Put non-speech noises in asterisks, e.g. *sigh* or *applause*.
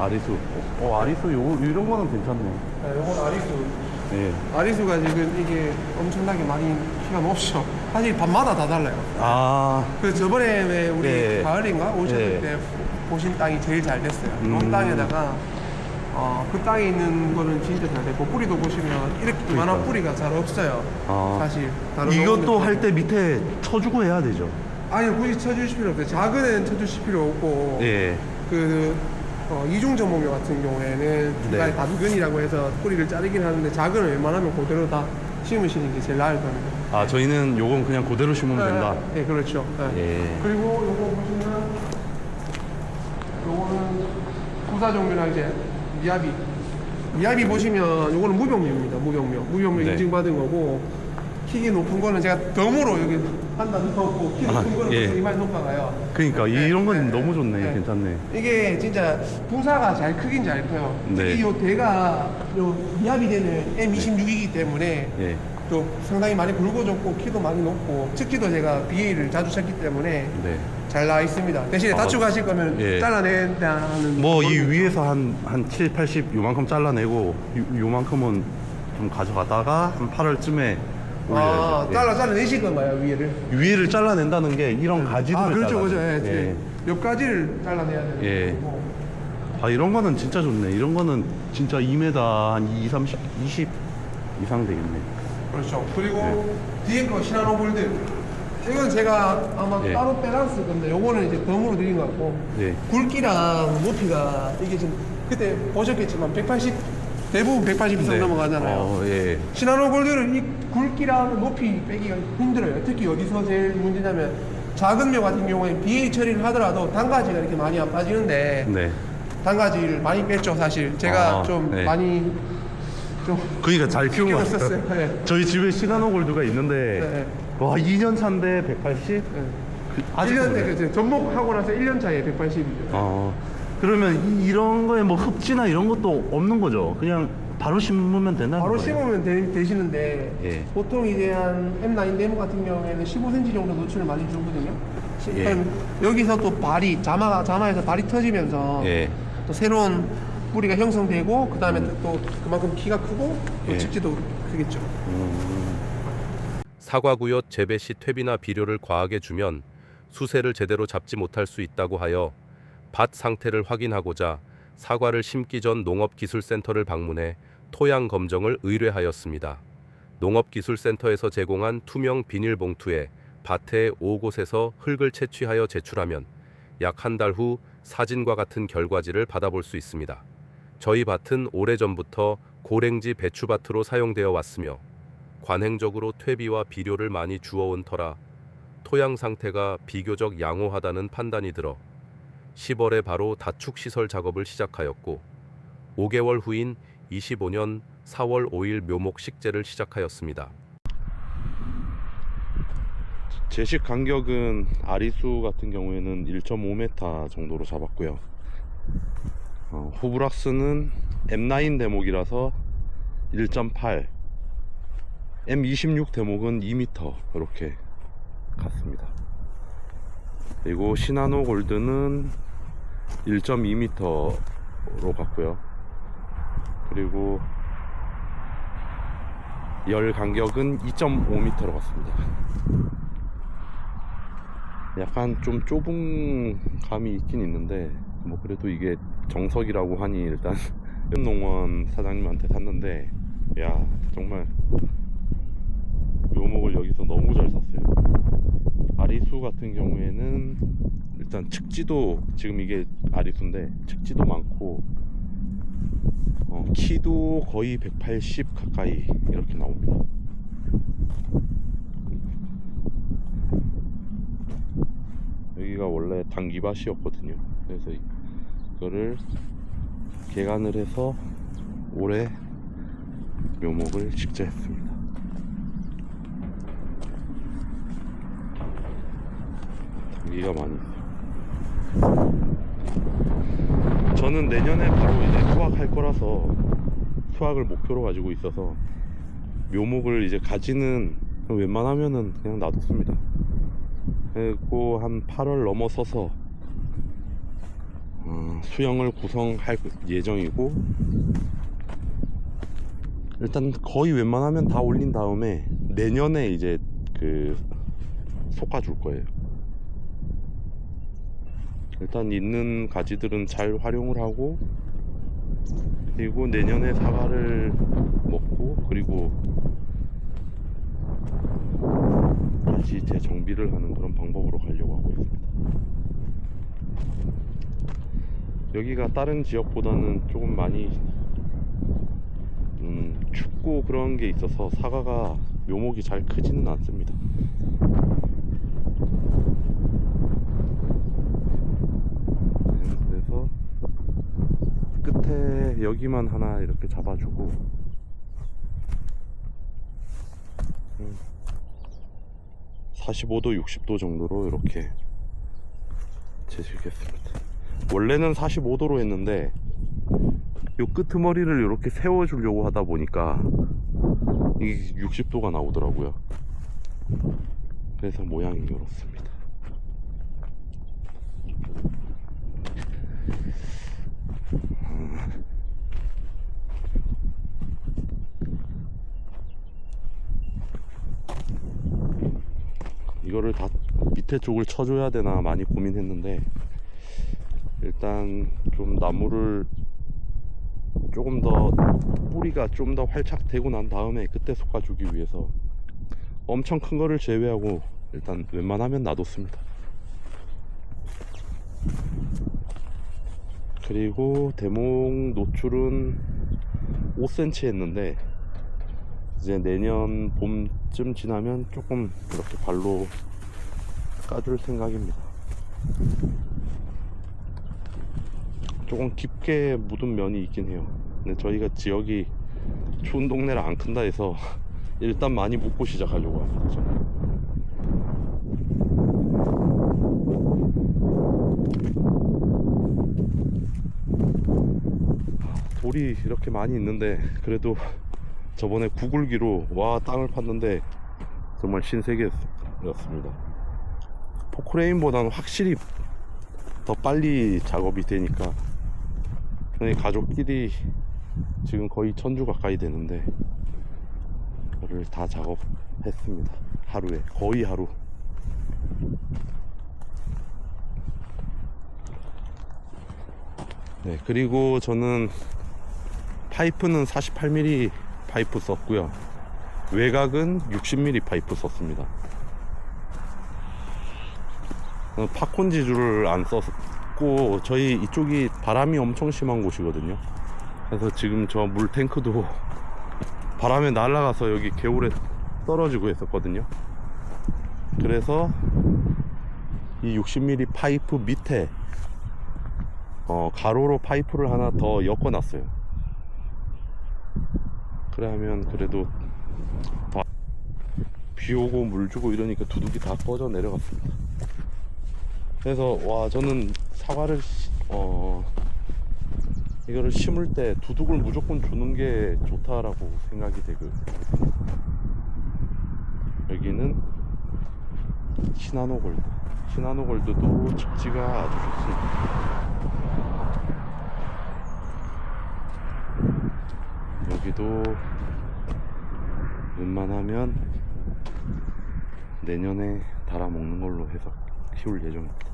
아리수. 어, 아리수 요, 이런 거는 괜찮네. 네, 요건 아리수. 예. 아리수가 지금 이게 엄청나게 많이 키가 높죠. 사실 밤마다 다 달라요. 아, 그 저번에 왜 우리 예. 가을인가 오셨을 예. 때 보신 땅이 제일 잘 됐어요. 음. 그 땅에다가 어, 그 땅에 있는 거는 진짜 잘 됐고 뿌리도 보시면 이렇게 이만한 그러니까요. 뿌리가 잘 없어요. 아. 사실 다른 이것도 할 때 밑에 쳐주고 해야 되죠. 아니 굳이 쳐주실 필요 없어요. 작은 애는 쳐주실 필요 없고 예. 그 어, 이중 전목묘 같은 경우에는 중간에 네. 단근이라고 해서 뿌리를 자르긴 하는데 작은 은 웬만하면 그대로 다 심으시는 게 제일 나을 겁니다. 아, 저희는 요건 그냥 그대로 심으면 된다. 네, 그렇죠. 네. 예. 그리고 요거 보시면 요거는 구사 종류나 이제 미야비. 미야비 보시면 요거는 무병묘입니다. 무병묘. 무병묘 네. 인증받은 거고 키기 높은 거는 제가 덤으로 여기 한단 키 높은 아, 거는 예. 이만 높아가요. 그러니까 네, 이런 건 네, 너무 좋네. 네. 괜찮네. 이게 진짜 부사가 잘 크긴 잘 커요. 네. 특히 요 대가 요 미압이 되는 M26이기 때문에 예. 또 상당히 많이 굵어졌고 키도 많이 높고 측지도 제가 BA를 자주 쳤기 때문에 네. 잘 나와 있습니다. 대신에 아, 다추 가실 거면 예. 잘라낸다는 뭐 이 그거는 위에서 한, 한 7, 80 요만큼 잘라내고 요, 요만큼은 좀 가져가다가 한 8월쯤에 아, 올려야죠. 예. 잘라 잘라내실 건가요 위에를? 위에를 잘라낸다는 게 이런 가지들을 아 그렇죠 그렇죠. 잘라내요. 예, 예. 몇 가지를 잘라내야 되는 예. 거고. 아 이런 거는 진짜 좋네. 이런 거는 진짜 2m 한 2, 30, 20 이상 되겠네. 그렇죠. 그리고 예. 뒤에 거 시나노 골드. 이건 제가 아마 예. 따로 빼놨을 건데 요거는 이제 덤으로 드린 것 같고 예. 굵기랑 높이가 이게 지금 그때 보셨겠지만 180 대부분 180 이상 네. 넘어가잖아요. 어, 예. 시나노 골드는 이 굵기랑 높이 빼기가 힘들어요. 특히 어디서 제일 문제냐면 작은 묘 같은 경우에 BA 처리를 하더라도 단가지가 이렇게 많이 안 빠지는데 네. 단가지를 많이 뺐죠 사실. 제가 아, 좀 네. 많이 좀 그러니까 잘 키운 것. 같아요. 네. 저희 집에 시나노 골드가 있는데 네. 와 2년 차인데 180? 네. 그, 1년 그래요? 때 그죠. 접목하고 나서 1년 차에 180이죠. 어 그러면 이, 이런 거에 뭐 흡지나 이런 것도 없는 거죠? 그냥 바로 심으면 되나? 바로 심으면 되, 시는데 예. 보통 이제 한 M9 데모 같은 경우에는 15cm 정도 노출을 많이 주거든요. 시- 예. 그럼 여기서 또 발이 자마가 자마에서 발이 터지면서 예. 또 새로운 뿌리가 형성되고 그 다음에 또 그만큼 키가 크고 또 예. 측지도 크겠죠. 사과구옅 재배 시 퇴비나 비료를 과하게 주면 수세를 제대로 잡지 못할 수 있다고 하여 밭 상태를 확인하고자 사과를 심기 전 농업기술센터를 방문해 토양 검정을 의뢰하였습니다. 농업기술센터에서 제공한 투명 비닐봉투에 밭의 5곳에서 흙을 채취하여 제출하면 약 한 달 후 사진과 같은 결과지를 받아볼 수 있습니다. 저희 밭은 오래전부터 고랭지 배추밭으로 사용되어 왔으며 관행적으로 퇴비와 비료를 많이 주어온 터라 토양 상태가 비교적 양호하다는 판단이 들어 10월에 바로 다축 시설 작업을 시작하였고 5개월 후인 25년 4월 5일 묘목 식재를 시작하였습니다. 제식 간격은 아리수 같은 경우에는 1.5m 정도로 잡았고요. 어, 호브락스는 M9 대목이라서 1.8, M26 대목은 2m 이렇게 갔습니다. 그리고 시나노 골드는 1.2m로 갔고요. 그리고 열 간격은 2.5m로 갔습니다. 약간 좀 좁은 감이 있긴 있는데 뭐 그래도 이게 정석이라고 하니 일단 *laughs* 농원 사장님한테 샀는데 야 정말 묘목을 여기서 너무 잘 샀어요 아리수 같은 경우에는 일단 측지도 지금 이게 아리수인데 측지도 많고 어, 키도 거의 180 가까이 이렇게 나옵니다 여기가 원래 단기밭이었거든요. 그래서 이거를 개간을 해서 올해 묘목을 식재했습니다. 단기가 많이 있어요. 저는 내년에 바로 이제 수확할 거라서 수확을 목표로 가지고 있어서 묘목을 이제 가지는 웬만하면은 그냥 놔뒀습니다. 그리고 한 8월 넘어서서 어, 수영을 구성할 예정이고 일단 거의 웬만하면 다 올린 다음에 내년에 이제 그 솎아줄 거예요. 일단 있는 가지들은 잘 활용을 하고 그리고 내년에 사과를 먹고 그리고 다시 재정비를 하는 그런 방법으로 가려고 하고 있습니다. 여기가 다른 지역보다는 조금 많이 음, 춥고 그런 게 있어서 사과가 묘목이 잘 크지는 않습니다. 네, 그래서 끝에 여기만 하나 이렇게 잡아주고 음, 45도, 60도 정도로 이렇게 재질겠습니다. 원래는 45도로 했는데 요 끄트머리를 이렇게 세워주려고 하다 보니까 이게 60도가 나오더라고요. 그래서 모양이 이렇습니다. 이거를 다 밑에 쪽을 쳐줘야 되나 많이 고민했는데 일단 좀 나무를 조금 더 뿌리가 좀 더 활착 되고 난 다음에 그때 솎아주기 위해서 엄청 큰 거를 제외하고 일단 웬만하면 놔뒀습니다. 그리고 대목 노출은 5cm 했는데 이제 내년 봄 쯤 지나면 조금 이렇게 발로 까줄 생각입니다. 조금 깊게 묻은 면이 있긴 해요. 근데 저희가 지역이 추운 동네라 안 큰다 해서 *laughs* 일단 많이 묻고 시작하려고 합니다. 저는. 돌이 이렇게 많이 있는데 그래도 저번에 구글기로 와 땅을 팠는데 정말 신세계였습니다. 포크레인보다는 확실히 더 빨리 작업이 되니까 저희 가족끼리 지금 거의 천주 가까이 되는데 그거를 다 작업했습니다 하루에 거의 하루 네 그리고 저는 파이프는 48mm 파이프 썼고요. 외곽은 60mm 파이프 썼습니다. 어, 팝콘지 줄을 안 썼고 저희 이쪽이 바람이 엄청 심한 곳이거든요. 그래서 지금 저 물 탱크도 *laughs* 바람에 날아가서 여기 개울에 떨어지고 했었거든요. 그래서 이 60mm 파이프 밑에 어, 가로로 파이프를 하나 더 엮어 놨어요 그러면 그래도 더- 비 오고 물 주고 이러니까 두둑이 다 꺼져 내려갔습니다. 그래서 와 저는 사과를 시- 어 이거를 심을 때 두둑을 무조건 주는 게 좋다라고 생각이 되고 여기는 시나노골드. 시나노골드도 측지가 아주 좋습니다 여기도 웬만하면 내년에 달아먹는 걸로 해서 키울 예정입니다